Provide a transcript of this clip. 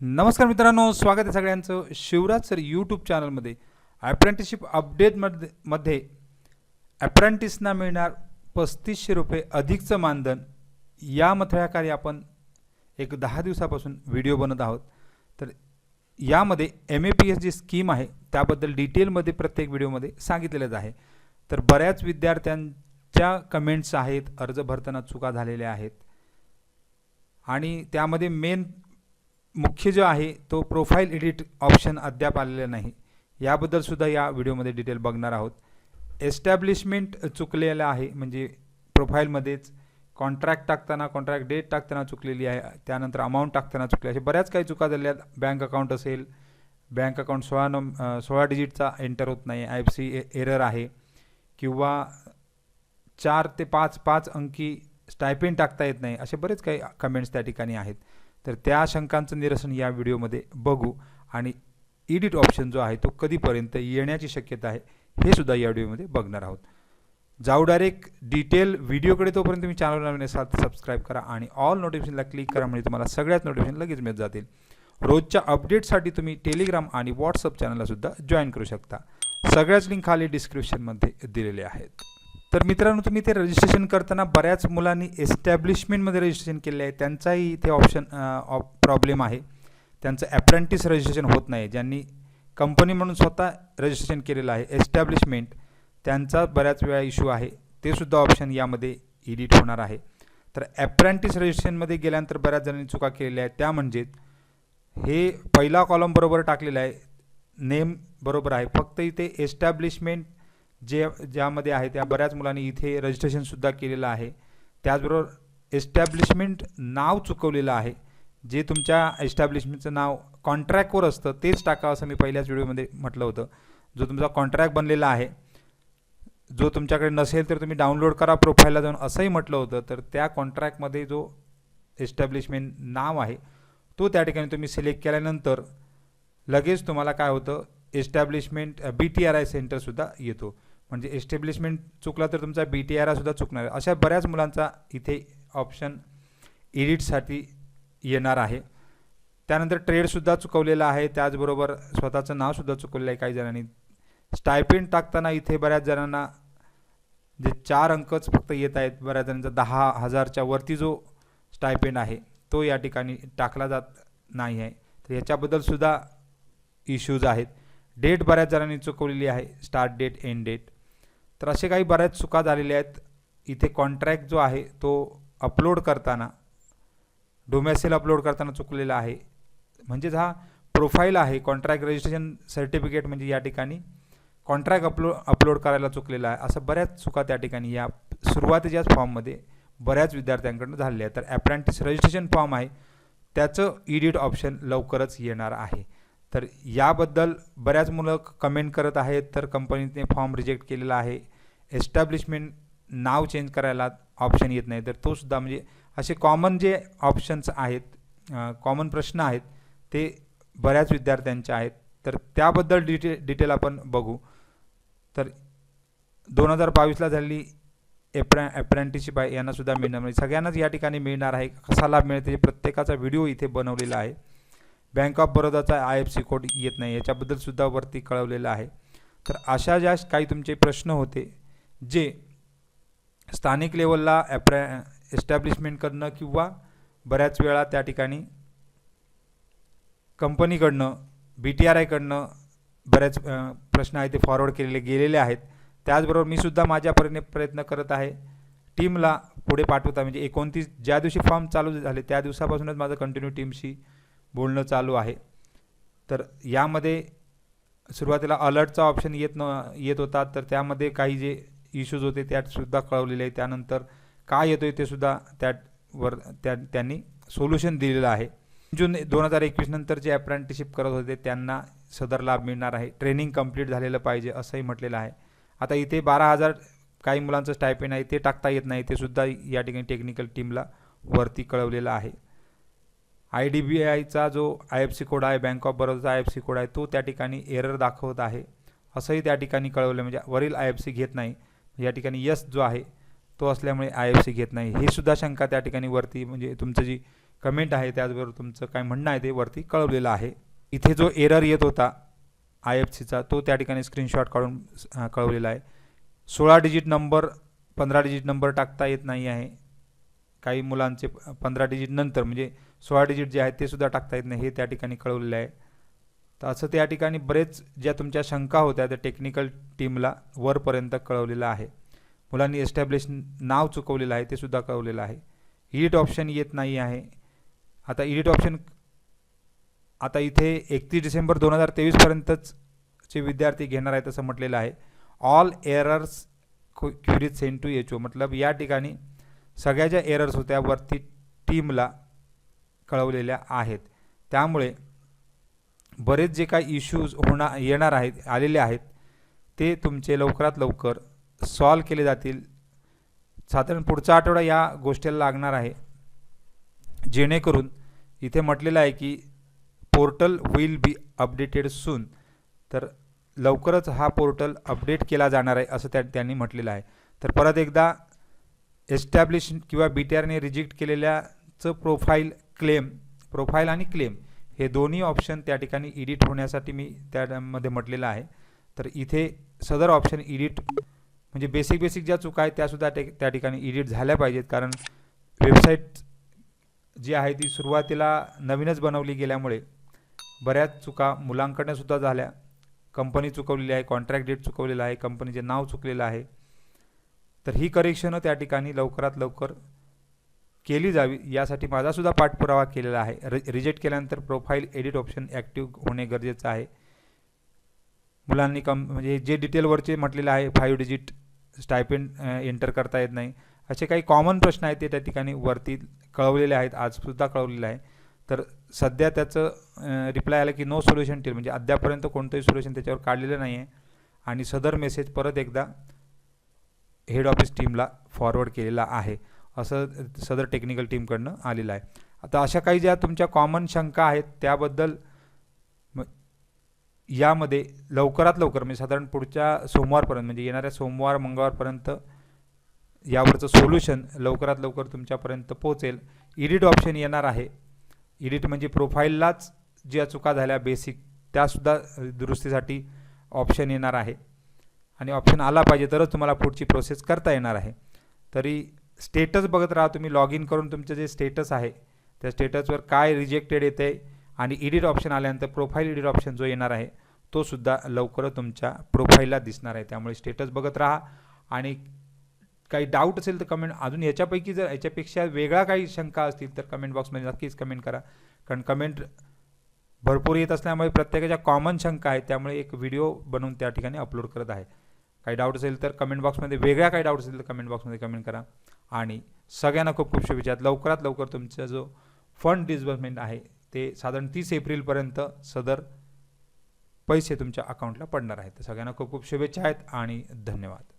नमस्कार मित्रांनो स्वागत आहे सगळ्यांचं शिवराज सर यूट्यूब चॅनलमध्ये अप्रेंटिसशिप अपडेटमध्ये मध्ये अप्रेंटिसना मिळणार पस्तीसशे रुपये अधिकचं मानधन. या मथळ्याकारी आपण एक दहा दिवसापासून व्हिडिओ बनत आहोत. तर यामध्ये M A P S G scheme आहे त्याबद्दल डिटेलमध्ये प्रत्येक व्हिडिओमध्ये सांगितलेलंच आहे. तर बऱ्याच विद्यार्थ्यांच्या कमेंट्स आहेत अर्ज भरताना चुका झालेल्या आहेत. आणि त्यामध्ये मेन मुख्य जो आहे तो प्रोफाईल एडिट ऑप्शन अद्याप आलेला नाही. याबद्दलसुद्धा या व्हिडिओमध्ये डिटेल बघणार आहोत. एस्टॅब्लिशमेंट चुकलेलं आहे म्हणजे प्रोफाईलमध्येच कॉन्ट्रॅक्ट टाकताना कॉन्ट्रॅक्ट डेट टाकताना चुकलेली आहे त्यानंतर अमाऊंट टाकताना चुकली अशा बऱ्याच काही चुका झाल्या. बँक अकाउंट असेल बँक अकाउंट सोळा नंब सोळा डिजिटचा एंटर होत नाही. आय एफ सी एरर आहे. किंवा चार ते पाच पाच अंकी स्टायपेंड टाकता येत नाही. असे बरेच काही कमेंट्स त्या ठिकाणी आहेत. तर त्या शंकांचं निरसन या व्हिडिओमध्ये बघू आणि एडिट ऑप्शन जो आहे तो कधीपर्यंत येण्याची शक्यता आहे हे सुद्धा या व्हिडिओमध्ये बघणार आहोत. जाऊ डायरेक्ट डिटेल व्हिडिओकडे तोपर्यंत तुम्ही चॅनल नवीन असाल सबस्क्राईब करा आणि ऑल नोटिफिकेशनला क्लिक करा म्हणजे तुम्हाला सगळ्याच नोटिफिकेशन लगेच मिळत जातील. रोजच्या अपडेटसाठी तुम्ही टेलिग्राम आणि व्हॉट्सअप चॅनलला सुद्धा जॉईन करू शकता. सगळ्याच लिंक खाली डिस्क्रिप्शनमध्ये दिलेले आहेत. तर मित्रांनो तुम्ही ते रजिस्ट्रेशन करताना बऱ्याच मुलांनी एस्टॅब्लिशमेंटमध्ये रजिस्ट्रेशन केले आहे. त्यांचाही इथे ऑप्शन प्रॉब्लेम आहे. त्यांचं ॲप्रेंटिस रजिस्ट्रेशन होत नाही. ज्यांनी कंपनी म्हणून स्वतः रजिस्ट्रेशन केलेलं आहे एस्टॅब्लिशमेंट त्यांचा बऱ्याच वेळा इश्यू आहे. ते सुद्धा ऑप्शन यामध्ये एडिट होणार आहे. तर ॲप्रेंटिस रजिस्ट्रेशनमध्ये गेल्यानंतर बऱ्याच जणांनी चुका केलेल्या आहेत. त्या म्हणजे हे पहिला कॉलम बरोबर टाकलेला आहे. नेम बरोबर आहे. फक्त इथे एस्टॅब्लिशमेंट जे ज्यामध्ये आहे त्या बऱ्याच मुलांनी इथे रजिस्ट्रेशनसुद्धा केलेलं आहे. त्याचबरोबर एस्टॅब्लिशमेंट नाव चुकवलेलं आहे. जे तुमच्या एस्टॅब्लिशमेंटचं नाव कॉन्ट्रॅक्टवर असतं तेच टाकावं असं मी पहिल्याच व्हिडिओमध्ये म्हटलं होतं. जो तुमचा कॉन्ट्रॅक्ट बनलेला आहे जो तुमच्याकडे नसेल तर तुम्ही डाउनलोड करा प्रोफाईलला जाऊन असंही म्हटलं होतं. तर त्या कॉन्ट्रॅक्टमध्ये जो एस्टॅब्लिशमेंट नाव आहे तो त्या ठिकाणी तुम्ही सिलेक्ट केल्यानंतर लगेच तुम्हाला काय होतं establishment B T R I सेंटरसुद्धा येतो. म्हणजे एस्टॅब्लिशमेंट चुकला तर तुमचा बी टी आर आयसुद्धा चुकणार आहे. अशा बऱ्याच मुलांचा इथे ऑप्शन एडिटसाठी येणार आहे. त्यानंतर ट्रेडसुद्धा चुकवलेला आहे. त्याचबरोबर स्वतःचं नावसुद्धा चुकवलेलं आहे काही जणांनी. स्टायपेंड टाकताना इथे बऱ्याच जणांना जे चार अंकच फक्त येत आहेत बऱ्याच जणांचा दहा हजारच्या वरती जो स्टायपेंड आहे तो या ठिकाणी टाकला जात नाही आहे. तर याच्याबद्दलसुद्धा इश्यूज आहेत. डेट बऱ्याच जणांनी चुकवलेली आहे. स्टार्ट डेट एंड डेट तर असे काही बऱ्याच चुका झालेल्या आहेत. इथे कॉन्ट्रॅक्ट जो आहे तो अपलोड करताना डोमॅसिल अपलोड करताना चुकलेला आहे. म्हणजेच हा प्रोफाईल आहे कॉन्ट्रॅक्ट रजिस्ट्रेशन सर्टिफिकेट म्हणजे या ठिकाणी कॉन्ट्रॅक्ट अपलो अपलोड करायला चुकलेला आहे. असं बऱ्याच चुका त्या ठिकाणी या सुरुवातीच्याच फॉर्ममध्ये बऱ्याच विद्यार्थ्यांकडून झालेल्या आहेत. तर ॲप्रेंटिस रजिस्ट्रेशन फॉर्म आहे. त्याचं इडिट ऑप्शन लवकरच येणार आहे. तर याबद्दल बऱ्याच मुलं कमेंट करत आहेत. तर कंपनीने फॉर्म रिजेक्ट केलेला आहे. एस्टॅब्लिशमेंट नाव चेंज करायला ऑप्शन येत नाही. तर तो सुद्धा म्हणजे असे कॉमन जे ऑप्शन्स आहेत कॉमन प्रश्न आहेत ते बऱ्याच विद्यार्थ्यांचे आहेत. तर त्याबद्दल डिटे डिटेल आपण बघू. तर दोन हजार बावीसला झालेली एप्रा ॲप्रेंटिसशिप आहे. यांनासुद्धा मिळणार. म्हणजे सगळ्यांनाच या ठिकाणी मिळणार आहे. कसा लाभ मिळते प्रत्येकाचा व्हिडिओ इथे बनवलेला आहे. बँक ऑफ बरोदाचा आय एफ सी कोड येत नाही याच्याबद्दल सुद्धा वरती कळवलेलं आहे. तर अशा ज्या काही तुमचे प्रश्न होते जे स्थानिक लेवलला ॲप्रे एस्टॅब्लिशमेंटकडनं किंवा बऱ्याच वेळा त्या ठिकाणी कंपनीकडनं बी टी आर आयकडनं बऱ्याच प्रश्न आहेत ते फॉरवर्ड केलेले गेलेले आहेत. त्याचबरोबर मी सुद्धा माझ्या परीने प्रयत्न करत आहे. टीमला पुढे पाठवता म्हणजे एकोणतीस ज्या दिवशी फॉर्म चालू झाले त्या दिवसापासूनच माझं कंटिन्यू टीमशी बोलणं चालू आहे. तर यामध्ये सुरुवातीला अलर्टचा ऑप्शन येत न येत होता. तर त्यामध्ये काही जे इश्यूज होते त्यातसुद्धा कळवलेले आहे. त्यानंतर काय येतो आहे ते सुद्धा त्यावर त्या त्यांनी सोल्युशन दिलेलं आहे. जून दोन हजार एकवीस नंतर जे अप्रेंटिसशिप करत होते त्यांना सदर लाभ मिळणार आहे. ट्रेनिंग कंप्लीट झालेलं पाहिजे असंही म्हटलेलं आहे. आता इथे बारा हजार काही मुलांचं स्टायपेंड आहे ते टाकता येत नाही. ते सुद्धा या ठिकाणी टेक्निकल टीमला वरती कळवलेलं आहे. आय डी बी आयचा जो आय एफ सी कोड आहे बँक ऑफ बरोडाचा आय एफ सी कोड आहे तो त्या ठिकाणी एरर दाखवत आहे. असंही त्या ठिकाणी कळवलं म्हणजे वरील आय एफ सी घेत नाही. या ठिकाणी यस जो आहे तो असल्यामुळे आय एफ सी घेत नाही. ही सुद्धा शंका त्या ठिकाणी वरती म्हणजे तुमचं जी कमेंट आहे त्याचबरोबर तुमचं काय म्हणणं आहे ते वरती कळवलेलं आहे. इथे जो एरर येत होता आय एफ सीचा तो त्या ठिकाणी स्क्रीनशॉट काढून कळवलेला आहे. सोळा डिजिट नंबर पंधरा डिजिट नंबर टाकता येत नाही आहे. काही मुलांचे प- पंधरा डिजिट नंतर म्हणजे सोळा डिजिट जे आहेत ते सुद्धा टाकता येत नाही हे त्या ठिकाणी कळवलेलं आहे. तर असं त्या ठिकाणी बरेच ज्या तुमच्या शंका होत्या त्या टेक्निकल टीमला वरपर्यंत कळवलेलं आहे. मुलांनी एस्टॅब्लिश नाव चुकवलेलं आहे ते सुद्धा कळवलेलं आहे. इडिट ऑप्शन येत नाही आहे. आता इडिट ऑप्शन आता इथे एकतीस डिसेंबर दोन हजार तेवीसपर्यंतच चे विद्यार्थी घेणार आहेत असं म्हटलेलं आहे. All errors queries send to H O मतलब या ठिकाणी सगळ्या ज्या एरर्स होत्या वरती टीमला कळवलेल्या आहेत. त्यामुळे बरेच जे काही इश्यूज होणार येणार आहेत आलेले आहेत ते तुमचे लवकरात लवकर सॉल्व केले जातील. साधारण पुढचा आठवडा या गोष्टीला लागणार आहे. जेणेकरून इथे म्हटलेलं आहे की portal will be updated soon तर लवकरच हा पोर्टल अपडेट केला जाणार आहे असं त्या त्यांनी म्हटलेलं आहे. तर परत एकदा एस्टॅब्लिश किंवा बी टी आरने रिजेक्ट केलेल्याचं प्रोफाईल क्लेम प्रोफाईल आणि क्लेम हे दोन्ही ऑप्शन त्या ठिकाणी एडिट होण्यासाठी मी त्यामध्ये म्हटलेलं आहे. तर इथे सदर ऑप्शन एडिट म्हणजे बेसिक बेसिक ज्या चुका आहेत त्यासुद्धा ते त्या ठिकाणी एडिट झाल्या पाहिजेत. कारण वेबसाईट जी आहे ती सुरुवातीला नवीनच बनवली गेल्यामुळे बऱ्याच चुका मुलांकडनं सुद्धा झाल्या. कंपनी चुकवलेली आहे कॉन्ट्रॅक्ट डेट चुकवलेलं आहे कंपनीचे नाव चुकलेलं आहे. तर ही करेक्शनं त्या ठिकाणी लवकरात लवकर केली जावी यासाठी माझासुद्धा पाठपुरावा केलेला आहे. रि रिजेक्ट केल्यानंतर प्रोफाईल एडिट ऑप्शन ॲक्टिव्ह होणे गरजेचं आहे. मुलांनी कम म्हणजे जे डिटेलवरचे म्हटलेलं आहे फाईव्ह डिजिट स्टायपेंड एंटर करता येत नाही. असे काही कॉमन प्रश्न आहेत ते त्या ठिकाणी वरती कळवलेले आहेत आजसुद्धा कळवलेलं आहे. तर सध्या त्याचं रिप्लाय आलं की नो सोल्युशन टील म्हणजे अद्यापर्यंत कोणतंही सोल्युशन त्याच्यावर काढलेलं नाही आहे आणि सदर मेसेज परत एकदा हेड ऑफिस टीमला फॉरवर्ड केलेला आहे. असं सदर टेक्निकल टीमकडनं आलेलं आहे. आता अशा काही ज्या तुमच्या कॉमन शंका आहेत त्याबद्दल यामध्ये लवकरात लवकर म्हणजे साधारण पुढच्या सोमवारपर्यंत म्हणजे येणाऱ्या सोमवार मंगळवारपर्यंत यावरचं सोल्युशन लवकरात लवकर तुमच्यापर्यंत पोहोचेल. इडिट ऑप्शन येणार आहे. इडिट म्हणजे प्रोफाईललाच ज्या चुका झाल्या बेसिक त्यासुद्धा दुरुस्तीसाठी ऑप्शन येणार आहे. आणि ऑप्शन आला पाहिजे तरच तुम्हाला पुढची प्रोसेस करता येणार आहे. तरी स्टेटस बघत राहा तुम्ही लॉग इन करून तुमचं जे स्टेटस आहे त्या स्टेटसवर काय रिजेक्टेड येते आणि एडिट ऑप्शन आल्यानंतर प्रोफाईल एडिट ऑप्शन जो येणार आहे तो सुद्धा लवकरच तुमच्या प्रोफाईलला दिसणार आहे. त्यामुळे स्टेटस बघत राहा. आणि काही डाऊट असेल तर कमेंट अजून याच्यापैकी जर याच्यापेक्षा वेगळा काही शंका असतील तर कमेंट बॉक्समध्ये नक्कीच कमेंट करा. कारण कमेंट भरपूर येत असल्यामुळे प्रत्येकाच्या कॉमन शंका आहेत त्यामुळे एक व्हिडिओ बनवून त्या ठिकाणी अपलोड करत आहे. काही डाऊट असेल तर कमेंट बॉक्समध्ये वेगळ्या काही डाऊट असेल तर कमेंट बॉक्समध्ये कमेंट करा. आणि सगळ्यांना खूप खूप शुभेच्छा. लवकरात लवकर तुमचा जो फंड डिस्बर्समेंट आहे ते साधारण तीस एप्रिलपर्यंत सदर पैसे तुमच्या अकाउंटला पडणार आहेत. तर सगळ्यांना खूप खूप शुभेच्छा आहेत आणि धन्यवाद.